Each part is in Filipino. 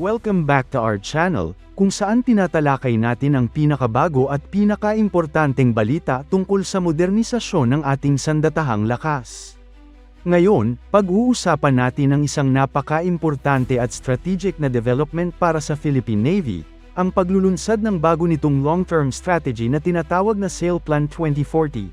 welcome back to our channel, kung saan tinatalakay natin ang pinakabago at pinakaimportanteng balita tungkol sa modernisasyon ng ating sandatahang lakas. Ngayon, pag-uusapan natin ang isang napaka-importante at strategic na development para sa Philippine Navy, ang paglulunsad ng bago nitong long-term strategy na tinatawag na Sail Plan 2040.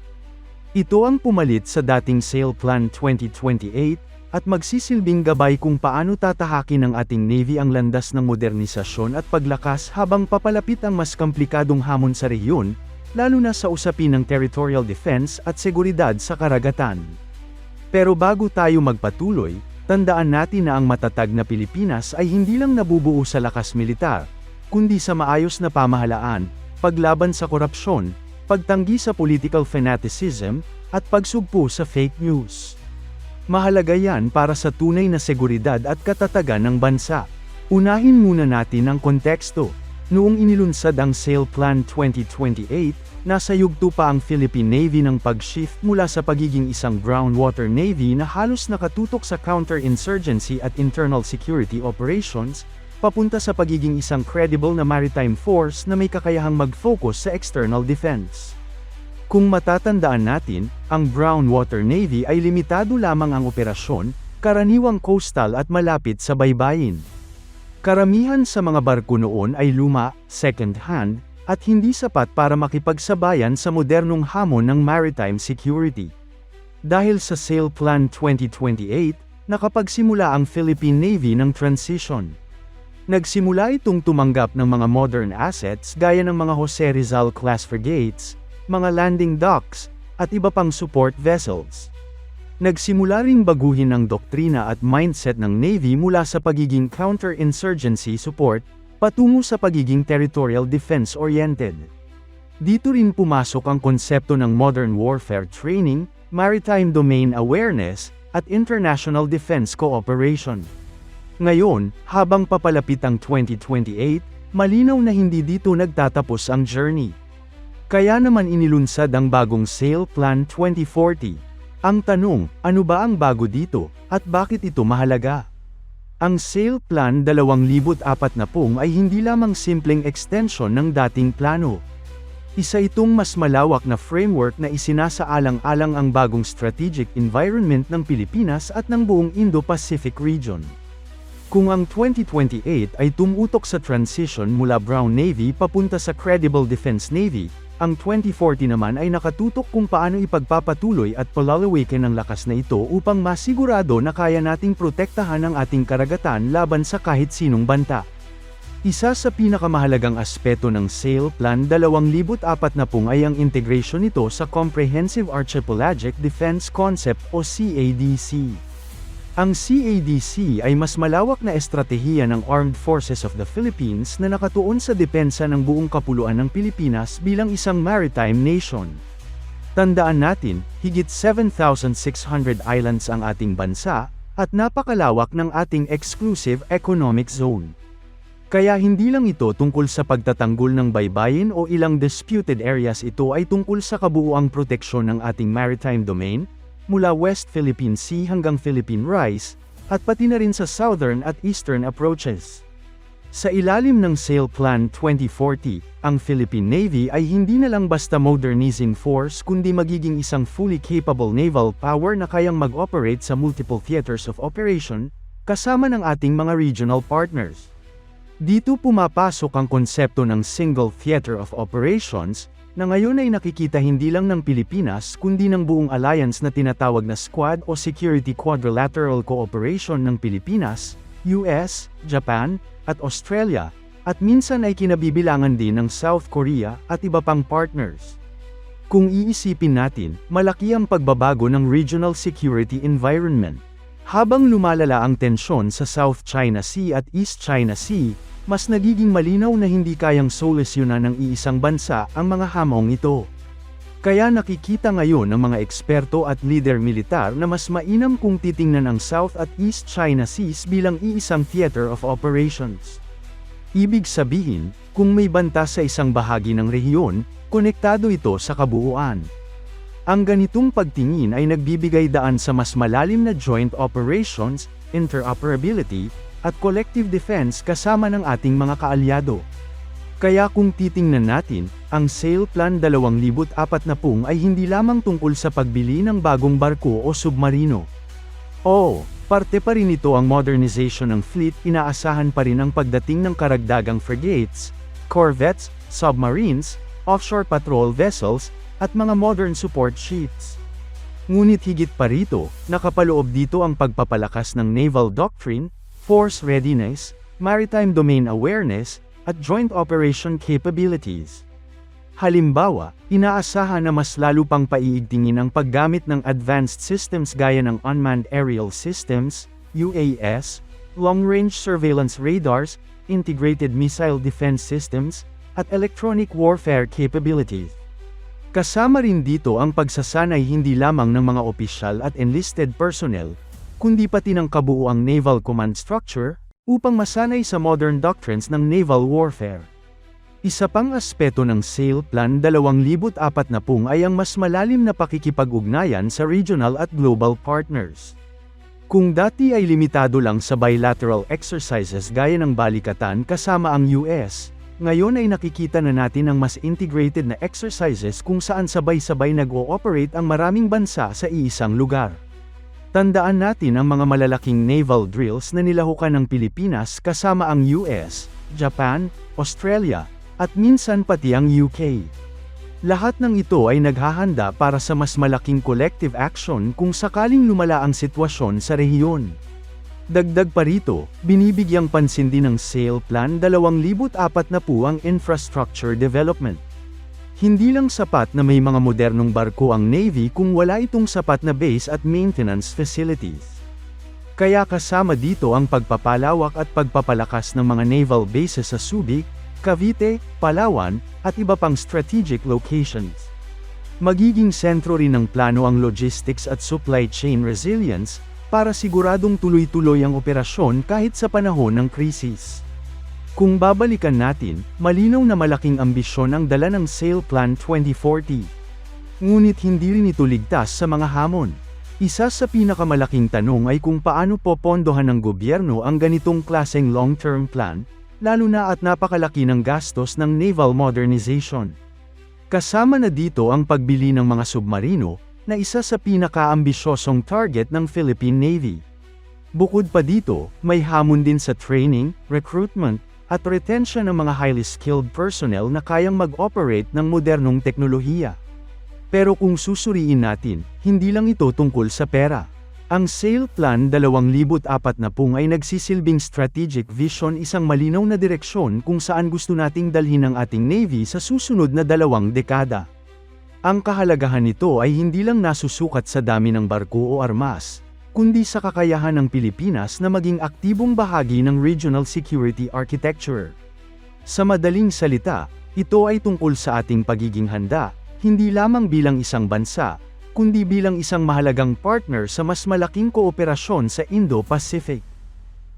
Ito ang pumalit sa dating Sail Plan 2028, at magsisilbing gabay kung paano tatahakin ng ating Navy ang landas ng modernisasyon at paglakas habang papalapit ang mas komplikadong hamon sa rehiyon, lalo na sa usapin ng territorial defense at seguridad sa karagatan. Pero bago tayo magpatuloy, tandaan natin na ang matatag na Pilipinas ay hindi lang nabubuo sa lakas militar, kundi sa maayos na pamahalaan, paglaban sa korupsyon, pagtanggi sa political fanaticism, at pagsugpo sa fake news. Mahalaga yan para sa tunay na seguridad at katatagan ng bansa. Unahin muna natin ang konteksto. Noong inilunsad ang Sail Plan 2028, nasa yugto pa ang Philippine Navy ng pag-shift mula sa pagiging isang groundwater navy na halos nakatutok sa counterinsurgency at internal security operations, papunta sa pagiging isang credible na maritime force na may kakayahang mag-focus sa external defense. Kung matatandaan natin, ang Brown Water Navy ay limitado lamang ang operasyon, karaniwang coastal at malapit sa baybayin. Karamihan sa mga barko noon ay luma, second-hand, at hindi sapat para makipagsabayan sa modernong hamon ng maritime security. Dahil sa Sail Plan 2028, nakapagsimula ang Philippine Navy ng transition. Nagsimula itong tumanggap ng mga modern assets gaya ng mga Jose Rizal class frigates, mga landing docks, at iba pang support vessels. Nagsimula ring baguhin ang doktrina at mindset ng Navy mula sa pagiging counter-insurgency support, patungo sa pagiging territorial defense-oriented. Dito rin pumasok ang konsepto ng modern warfare training, maritime domain awareness, at international defense cooperation. Ngayon, habang papalapit ang 2028, malinaw na hindi dito nagtatapos ang journey. Kaya naman inilunsad ang bagong Sail Plan 2040. Ang tanong, ano ba ang bago dito, at bakit ito mahalaga? Ang Sail Plan 2040 ay hindi lamang simpleng extension ng dating plano. Isa itong mas malawak na framework na isinasaalang-alang ang bagong strategic environment ng Pilipinas at ng buong Indo-Pacific region. Kung ang 2028 ay tumutok sa transition mula Brown Navy papunta sa Credible Defense Navy, ang 2040 naman ay nakatutok kung paano ipagpapatuloy at palalawikin ang lakas na ito upang masigurado na kaya nating protektahan ang ating karagatan laban sa kahit sinong banta. Isa sa pinakamahalagang aspeto ng SAIL Plan 2040 ay ang integration nito sa Comprehensive Archipelagic Defense Concept o CADC. Ang CADC ay mas malawak na estratehiya ng Armed Forces of the Philippines na nakatuon sa depensa ng buong kapuluan ng Pilipinas bilang isang maritime nation. Tandaan natin, higit 7,600 islands ang ating bansa, at napakalawak ng ating exclusive economic zone. Kaya hindi lang ito tungkol sa pagtatanggol ng baybayin o ilang disputed areas ito ay tungkol sa kabuuang proteksyon ng ating maritime domain, mula West Philippine Sea hanggang Philippine Rise, at pati na rin sa southern at eastern approaches. Sa ilalim ng Sail Plan 2040, ang Philippine Navy ay hindi na lang basta modernizing force kundi magiging isang fully capable naval power na kayang mag-operate sa multiple theaters of operation, kasama ng ating mga regional partners. Dito pumapasok ang konsepto ng Single Theater of Operations, na ngayon ay nakikita hindi lang ng Pilipinas kundi ng buong alliance na tinatawag na Squad o Security Quadrilateral Cooperation ng Pilipinas, US, Japan, at Australia, at minsan ay kinabibilangan din ng South Korea at iba pang partners. Kung iisipin natin, malaki ang pagbabago ng regional security environment. Habang lumalala ang tensyon sa South China Sea at East China Sea, mas nagiging malinaw na hindi kayang solusyonan ng iisang bansa ang mga hamong ito. Kaya nakikita ngayon ng mga eksperto at leader militar na mas mainam kung titingnan ang South at East China Seas bilang iisang theater of operations. Ibig sabihin, kung may banta sa isang bahagi ng rehiyon, konektado ito sa kabuuan. Ang ganitong pagtingin ay nagbibigay daan sa mas malalim na joint operations, interoperability, at collective defense kasama ng ating mga kaalyado. Kaya kung titingnan natin, ang Sail Plan 2040 ay hindi lamang tungkol sa pagbili ng bagong barko o submarino. Oo, parte pa rin ito ang modernization ng fleet inaasahan pa rin ang pagdating ng karagdagang frigates, corvettes, submarines, offshore patrol vessels, at mga modern support ships. Ngunit higit pa rito, nakapaloob dito ang pagpapalakas ng naval doctrine, force readiness, maritime domain awareness, at joint operation capabilities. Halimbawa, inaasahan na mas lalo pang paiigtingin ang paggamit ng advanced systems gaya ng Unmanned Aerial Systems, UAS, Long-Range Surveillance Radars, Integrated Missile Defense Systems, at Electronic Warfare Capabilities. Kasama rin dito ang pagsasanay hindi lamang ng mga opisyal at enlisted personnel, kundi pati ng kabuuang naval command structure, upang masanay sa modern doctrines ng naval warfare. Isa pang aspeto ng SAIL Plan 2040 ay ang mas malalim na pakikipag-ugnayan sa regional at global partners. Kung dati ay limitado lang sa bilateral exercises gaya ng balikatan kasama ang US, ngayon ay nakikita na natin ang mas integrated na exercises kung saan sabay-sabay nag-ooperate ang maraming bansa sa iisang lugar. Tandaan natin ang mga malalaking naval drills na nilahukan ng Pilipinas kasama ang US, Japan, Australia, at minsan pati ang UK. Lahat ng ito ay naghahanda para sa mas malaking collective action kung sakaling lumala ang sitwasyon sa rehiyon. Dagdag pa rito, binibigyang pansin din ng SAIL Plan 2040 ang infrastructure development. Hindi lang sapat na may mga modernong barko ang Navy kung wala itong sapat na base at maintenance facilities. Kaya kasama dito ang pagpapalawak at pagpapalakas ng mga naval bases sa Subic, Cavite, Palawan, at iba pang strategic locations. Magiging sentro rin ng plano ang logistics at supply chain resilience, para siguradong tuloy-tuloy ang operasyon kahit sa panahon ng krisis. Kung babalikan natin, malinaw na malaking ambisyon ang dala ng Sail Plan 2040. Ngunit hindi rin ito ligtas sa mga hamon. Isa sa pinakamalaking tanong ay kung paano popondohan ng gobyerno ang ganitong klaseng long-term plan, lalo na at napakalaki ng gastos ng naval modernization. Kasama na dito ang pagbili ng mga submarino, na isa sa pinakaambisyosong target ng Philippine Navy. Bukod pa dito, may hamon din sa training, recruitment, at retention ng mga highly skilled personnel na kayang mag-operate ng modernong teknolohiya. Pero kung susuriin natin, hindi lang ito tungkol sa pera. Ang SAIL Plan 2040 ay nagsisilbing strategic vision isang malinaw na direksyon kung saan gusto nating dalhin ang ating Navy sa susunod na dalawang dekada. Ang kahalagahan nito ay hindi lang nasusukat sa dami ng barko o armas, kundi sa kakayahan ng Pilipinas na maging aktibong bahagi ng regional security architecture. Sa madaling salita, ito ay tungkol sa ating pagiging handa, hindi lamang bilang isang bansa, kundi bilang isang mahalagang partner sa mas malaking kooperasyon sa Indo-Pacific.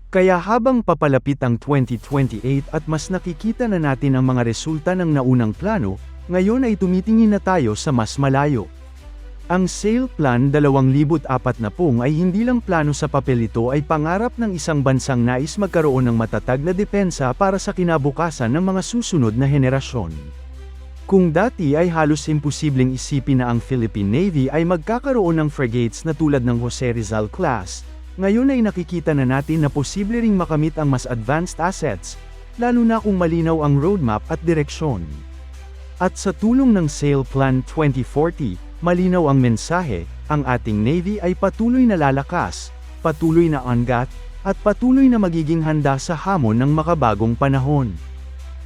Kaya habang papalapit ang 2028 at mas nakikita na natin ang mga resulta ng naunang plano, ngayon ay tumitingin na tayo sa mas malayo. Ang SAIL Plan 2040 ay hindi lang plano sa papel ito ay pangarap ng isang bansang nais magkaroon ng matatag na depensa para sa kinabukasan ng mga susunod na henerasyon. Kung dati ay halos imposibleng isipin na ang Philippine Navy ay magkakaroon ng frigates na tulad ng Jose Rizal class, ngayon ay nakikita na natin na posible ring makamit ang mas advanced assets, lalo na kung malinaw ang roadmap at direksyon. At sa tulong ng SAIL Plan 2040, Malinaw ang mensahe, ang ating Navy ay patuloy na lalakas, patuloy na angat, at patuloy na magiging handa sa hamon ng makabagong panahon.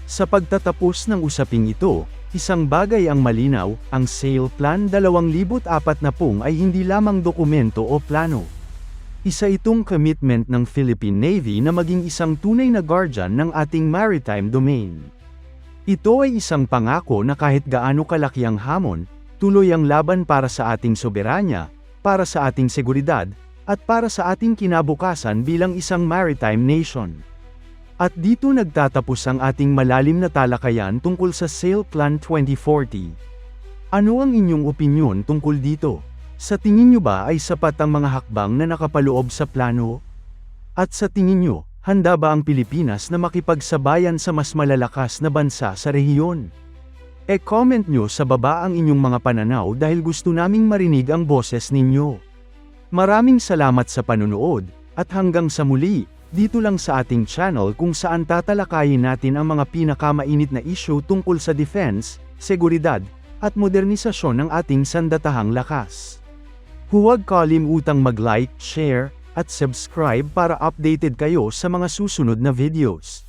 Sa pagtatapos ng usaping ito, isang bagay ang malinaw, ang SAIL Plan 2040 ay hindi lamang dokumento o plano. Isa itong commitment ng Philippine Navy na maging isang tunay na guardian ng ating maritime domain. Ito ay isang pangako na kahit gaano kalaki ang hamon, Tuloy ang laban para sa ating soberanya, para sa ating seguridad, at para sa ating kinabukasan bilang isang maritime nation. At dito nagtatapos ang ating malalim na talakayan tungkol sa SAIL Plan 2040. Ano ang inyong opinyon tungkol dito? Sa tingin nyo ba ay sapat ang mga hakbang na nakapaloob sa plano? At sa tingin nyo, handa ba ang Pilipinas na makipagsabayan sa mas malalakas na bansa sa rehiyon? E-comment nyo sa baba ang inyong mga pananaw dahil gusto naming marinig ang boses ninyo. Maraming salamat sa panunood, at hanggang sa muli, dito lang sa ating channel kung saan tatalakayin natin ang mga pinakamainit na issue tungkol sa defense, seguridad, at modernisasyon ng ating sandatahang lakas. Huwag kalimutang mag-like, share, at subscribe para updated kayo sa mga susunod na videos.